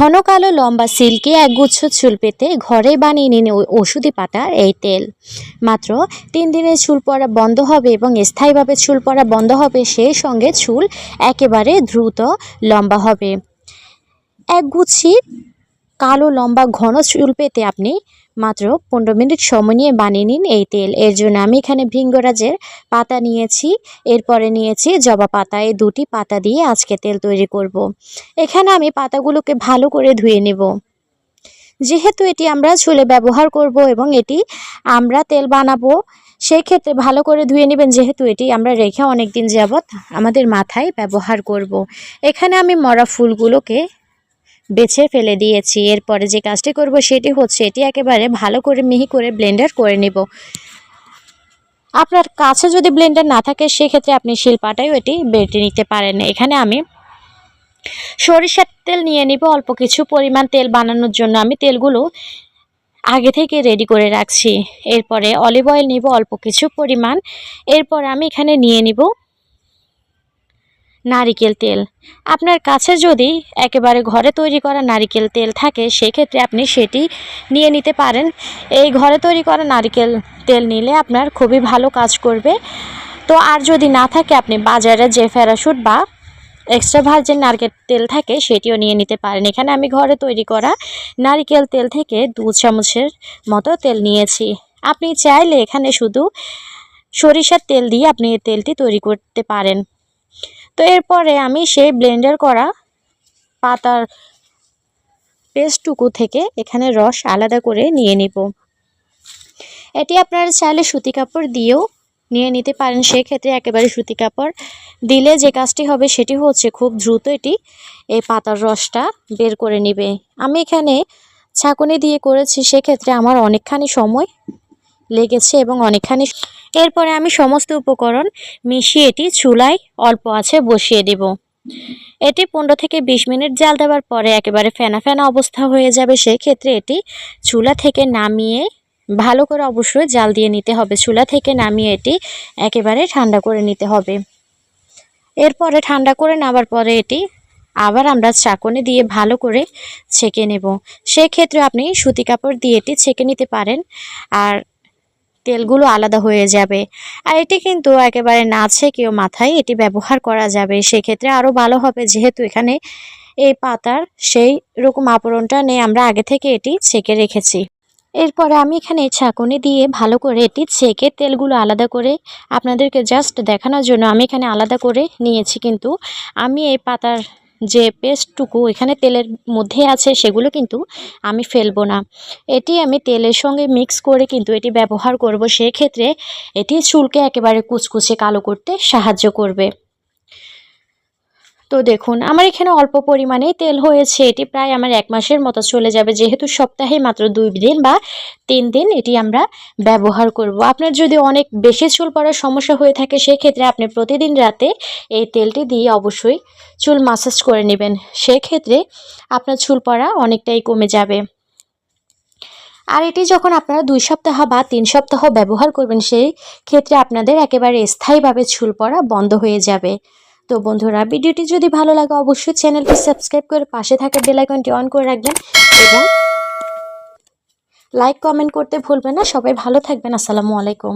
ঘন কালো লম্বা সিল্কে একগুচ্ছ চুল পেতে ঘরে বানিয়ে নিন ওষুধি পাতা এই তেল। মাত্র তিন দিনে চুল পড়া বন্ধ হবে এবং স্থায়ীভাবে চুল পড়া বন্ধ হবে সেই সঙ্গে চুল একেবারে দ্রুত লম্বা হবে। একগুচ্ছি কালো, লম্বা, ঘন চুল পেতে আপনি মাত্র পনেরো মিনিট সময় নিয়ে বানিয়ে নিন এই তেল। এর জন্য আমি এখানে ভিঙ্গরাজের পাতা নিয়েছি। এরপরে নিয়েছি জবা পাতা। এই দুটি পাতা দিয়ে আজকে তেল তৈরি করব। এখানে আমি পাতাগুলোকে ভালো করে ধুয়ে নেব। যেহেতু এটি আমরা চুলে ব্যবহার করব এবং এটি আমরা তেল বানাবো, সেই ক্ষেত্রে ভালো করে ধুয়ে নেবেন। যেহেতু এটি আমরা রেখে অনেক দিন যাবৎ আমাদের মাথায় ব্যবহার করব। এখানে আমি মরা ফুলগুলোকে বেছে ফেলে দিয়েছি। এরপরে যে কাজটি করব সেটি হচ্ছে এটি একেবারে ভালো করে মিহি করে ব্লেন্ডার করে নেব। আপনার কাছে যদি ব্লেন্ডার না থাকে সেক্ষেত্রে আপনি শিলপাটায়ও এটি বেটে নিতে পারেন। এখানে আমি সরিষার তেল নিয়ে নিব। অল্প কিছু পরিমাণ তেল বানানোর জন্য আমি তেলগুলো আগে থেকে রেডি করে রাখছি। এরপরে অলিভ অয়েল নিব অল্প কিছু পরিমাণ। এরপর আমি এখানে নিয়ে নিব নারিকেল তেল। আপনার কাছে যদি একেবারে ঘরে তৈরি করা নারিকেল তেল থাকে, সেক্ষেত্রে আপনি সেটি নিয়ে নিতে পারেন। এই ঘরে তৈরি করা নারিকেল তেল নিলে আপনার খুবই ভালো কাজ করবে। তো আর যদি না থাকে, আপনি বাজারে যে প্যারাশুট বা এক্সট্রা ভার্জিন নারকেল তেল থাকে, সেটিও নিয়ে নিতে পারেন। এখানে আমি ঘরে তৈরি করা নারিকেল তেল থেকে দু চামচের মতো তেল নিয়েছি। আপনি চাইলে এখানে শুধু সরিষার তেল দিয়ে আপনি এই তেলটি তৈরি করতে পারেন। তো এরপরে আমি সেই ব্লেন্ডার করা পাতার পেস্টটুকু থেকে এখানে রস আলাদা করে নিয়ে নিব। এটি আপনারা চাইলে সুতি কাপড় দিয়েও নিয়ে নিতে পারেন। সেক্ষেত্রে একেবারে সুতি কাপড় দিলে যে কাজটি হবে সেটি হচ্ছে খুব দ্রুত এটি এই পাতার রসটা বের করে নিবে। আমি এখানে ছাঁকুনি দিয়ে করেছি, সেক্ষেত্রে আমার অনেকখানি সময় লেগেছে এবং অনেকখানি এরপরে আমি সমস্ত উপকরণ মিশিয়ে এটি চুলায় অল্প আছে বসিয়ে দেব। এটি পনেরো থেকে বিশ মিনিট জাল দেওয়ার পরে একেবারে ফেনা ফেনা অবস্থা হয়ে যাবে সেই ক্ষেত্রে এটি চুলা থেকে নামিয়ে ভালো করে অবশ্যই জাল দিয়ে নিতে হবে। চুলা থেকে নামিয়ে এটি একেবারে ঠান্ডা করে নিতে হবে। এরপরে ঠান্ডা করে নেওয়ার পরে এটি আবার আমরা চাকনি দিয়ে ভালো করে ছেঁকে নেব। সেক্ষেত্রে আপনি সুতি কাপড় দিয়ে এটি ছেঁকে নিতে পারেন। আর তেলগুলো আলাদা হয়ে যাবে। আর এটি কিন্তু একেবারে না ছেঁকেও মাথায় এটি ব্যবহার করা যাবে। সেক্ষেত্রে আরও ভালো হবে যেহেতু এখানে এই পাতার সেই রকম আবরণটা নিয়ে আমরা আগে থেকে এটি ছেঁকে রেখেছি। এরপরে আমি এখানে ছাঁকুনি দিয়ে ভালো করে এটি ছেঁকে তেলগুলো আলাদা করে আপনাদেরকে জাস্ট দেখানোর জন্য আমি এখানে আলাদা করে নিয়েছি। কিন্তু আমি এই পাতার যে পেস্টটুকু এখানে তেলের মধ্যে আছে, সেগুলো কিন্তু আমি ফেলব না। এটি আমি তেলের সঙ্গে মিক্স করে কিন্তু এটি ব্যবহার করব। সেক্ষেত্রে এটি চুলকে একেবারে কুচকুচে কালো করতে সাহায্য করবে। তো দেখুন, আমার এখানে অল্প পরিমাণেই তেল হয়েছে। এটি প্রায় আমার এক মাসের মতো চলে যাবে। যেহেতু সপ্তাহে মাত্র দুই দিন বা তিন দিন এটি আমরা ব্যবহার করব। আপনার যদি অনেক বেশি চুল পড়ার সমস্যা হয়ে থাকে, সেক্ষেত্রে আপনি প্রতিদিন রাতে এই তেলটি দিয়ে অবশ্যই চুল মাসাজ করে নেবেন। সেক্ষেত্রে আপনার চুল পড়া অনেকটাই কমে যাবে। আর এটি যখন আপনারা দুই সপ্তাহ বা তিন সপ্তাহ ব্যবহার করবেন, সেই ক্ষেত্রে আপনাদের একেবারে স্থায়ীভাবে চুল পড়া বন্ধ হয়ে যাবে। তো বন্ধুরা, ভিডিওটি যদি ভালো লাগে অবশ্যই চ্যানেলটি সাবস্ক্রাইব করে পাশে থাকা বেলাইকনটি অন করে রাখবেন এবং লাইক, কমেন্ট করতে ভুলবেন না। সবাই ভালো থাকবেন। আসসালামু আলাইকুম।